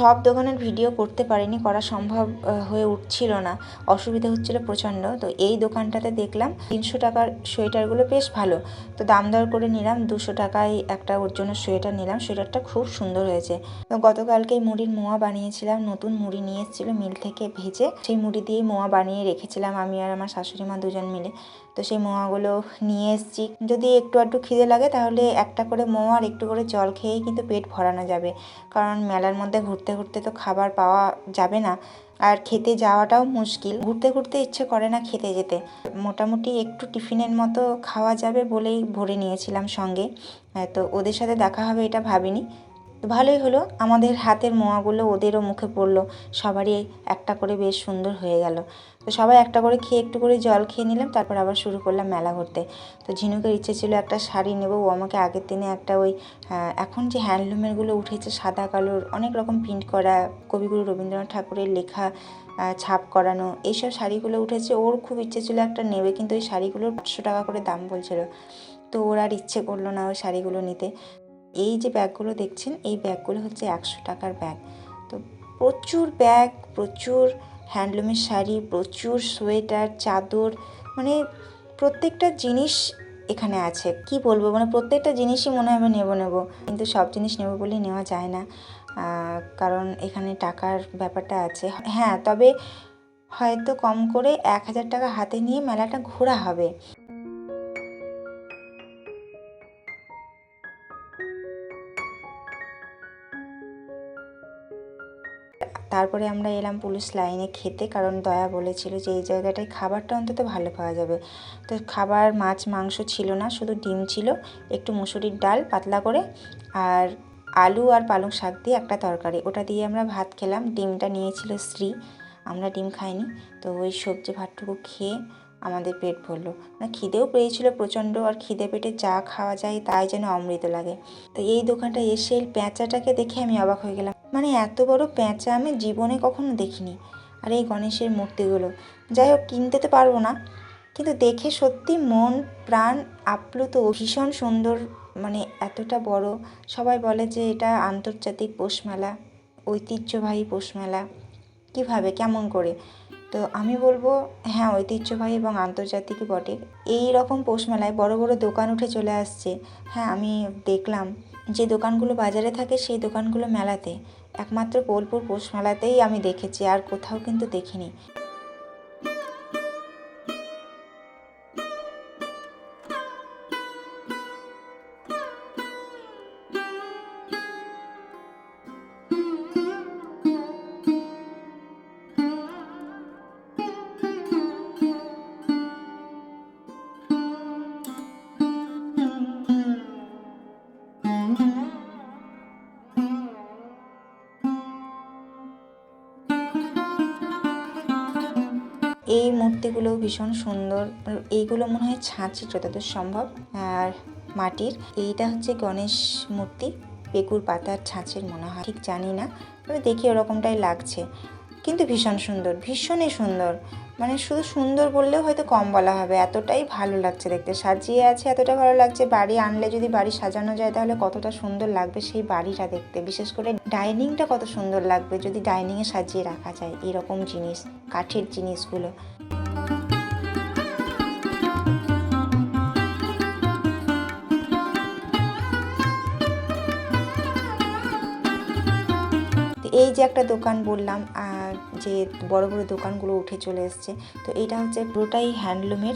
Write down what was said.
সব দোকানের ভিডিও করতে পারিনি, করা সম্ভব হয়ে উঠছিল না। অসুবিধা হচ্ছিল প্রচণ্ড। তো এই দোকানটাতে দেখলাম তিনশো টাকার সোয়েটারগুলো বেশ ভালো। তো দাম দর করে নিলাম, দুশো টাকায় একটা ওর জন্য সোয়েটার নিলাম। সোয়েটারটা খুব সুন্দর হয়েছে। তো গতকালকেই মুড়ির মোয়া বানিয়েছিলাম, নতুন মুড়ি নিয়ে এসেছিল মিল থেকে ভেজে। সেই মুড়ি দিয়েই মোয়া বানিয়ে রেখেছিলাম আমি আর আমার শাশুড়ি মা দুজন মিলে। তো সেই মোয়াগুলো নিয়ে এসেছি। যদি একটু একটু খিদে লাগে তাহলে একটা করে মোয়া আর একটু করে জল খেয়েই কিন্তু পেট ভরানো যাবে। কারণ মেলার মধ্যে ঘুরতে ঘুরতে তো খাবার পাওয়া যাবে না। আর খেতে যাওয়াটাও মুশকিল। ঘুরতে ঘুরতে ইচ্ছে করে না খেতে যেতে। মোটামুটি একটু টিফিনের মতো খাওয়া যাবে বলেই ভরে নিয়েছিলাম সঙ্গে। তো ওদের সাথে দেখা হবে এটা ভাবিনি। তো ভালোই হলো, আমাদের হাতের মোয়াগুলো ওদেরও মুখে পড়ল, সবারই একটা করে বেশ সুন্দর হয়ে গেল। তো সবাই একটা করে খেয়ে একটু করে জল খেয়ে নিলাম, তারপর আবার শুরু করলাম মেলা ঘুরতে। তো ঝিনুকের ইচ্ছে ছিল একটা শাড়ি নেব, ও আমাকে আগের দিনে একটা ওই এখন যে হ্যান্ডলুমেরগুলো উঠেছে সাদা কালোর, অনেক রকম প্রিন্ট করা, কবিগুরু রবীন্দ্রনাথ ঠাকুরের লেখা ছাপ করানো, এইসব শাড়িগুলো উঠেছে। ওর খুব ইচ্ছে ছিল একটা নেবে, কিন্তু ওই শাড়িগুলোর পাঁচশো টাকা করে দাম বলছিল। তো ওর আর ইচ্ছে করল না ওই শাড়িগুলো নিতে। এই যে ব্যাগগুলো দেখছেন, এই ব্যাগগুলো হচ্ছে একশো টাকার ব্যাগ। তো প্রচুর ব্যাগ, প্রচুর হ্যান্ডলুমের শাড়ি, প্রচুর সোয়েটার, চাদর মানে প্রত্যেকটা জিনিস এখানে আছে। কি বলব? মানে প্রত্যেকটা জিনিসই মনে হয় আমি নেব নেব। কিন্তু সব জিনিস নেব বলেই নেওয়া যায় না। কারণ এখানে টাকার ব্যাপারটা আছে। হ্যাঁ তবে হয়তো কম করে এক হাজার টাকা হাতে নিয়ে মেলাটা ঘোরা হবে। তারপরে আমরা এলাম পুলিশ লাইনে খেতে, কারণ দয়া বলেছিল যে এই জায়গাটায় খাবারটা অন্তত ভালো পাওয়া যাবে। তো খাবার, মাছ, মাংস ছিল না, শুধু ডিম ছিল, একটু মুসুরির ডাল পাতলা করে, আর আলু আর পালং শাক দিয়ে একটা তরকারি। ওটা দিয়ে আমরা ভাত খেলাম। ডিমটা নিয়েছিল শ্রী আমরা ডিম খাইনি। তো ওই সবজি ভাতটুকু খেয়ে আমাদের পেট ভরলো। না, খিদেও পেয়েছিল প্রচণ্ড, আর খিদে পেটে যা খাওয়া যায় তাই যেন অমৃত লাগে। তো এই দোকানটা এসে এই প্যাঁচাটাকে দেখে আমি অবাক হয়ে গেলাম। মানে এত বড় প্যাঁচা আমি জীবনে কখনো দেখিনি। আর এই গণেশের মূর্তিগুলো। যাই হোক কিনতে তো পারব না। কিন্তু দেখে সত্যি মন, প্রাণ আপ্লুত ভীষণ সুন্দর মানে এতটা বড়। সবাই বলে যে এটা আন্তর্জাতিক পৌষ মেলা ঐতিহ্যবাহী পৌষ মেলা কীভাবে? কেমন করে? তো আমি বলব হ্যাঁ ঐতিহ্যবাহী এবং আন্তর্জাতিকই বটে। এই রকম পৌষ মেলায় বড় বড় দোকান উঠে চলে আসছে। হ্যাঁ আমি দেখলাম। যে দোকানগুলো বাজারে থাকে সেই দোকানগুলো মেলাতে, একমাত্র বোলপুর পৌষ মেলাতেই আমি দেখেছি, আর কোথাও কিন্তু দেখিনি। এই মূর্তিগুলো ভীষণ সুন্দর। এইগুলো মনে হয় ছাঁচি যতদূর সম্ভব। আর মাটির, এইটা হচ্ছে গণেশ মূর্তি। পেকুর পাতার ছাঁচের মনে হয়, ঠিক জানি না। তবে দেখি ওরকমটাই লাগছে। কিন্তু ভীষণ সুন্দর, ভীষণই সুন্দর। মানে শুধু সুন্দর বললেও হয়তো কম বলা হবে। এতটাই ভালো লাগছে দেখতে। সাজিয়ে আছে, এতটা ভালো লাগছে। বাড়ি আনলে যদি বাড়ি সাজানো যায় তাহলে কতটা সুন্দর লাগবে সেই বাড়িটা দেখতে। বিশেষ করে ডাইনিংটা কত সুন্দর লাগবে যদি ডাইনিংয়ে সাজিয়ে রাখা যায় এরকম জিনিস, কাঠের জিনিসগুলো। এই যে একটা দোকান বললাম যে বড় বড় দোকানগুলো উঠে চলে এসছে। তো এটা হচ্ছে পুরোটাই হ্যান্ডলুমের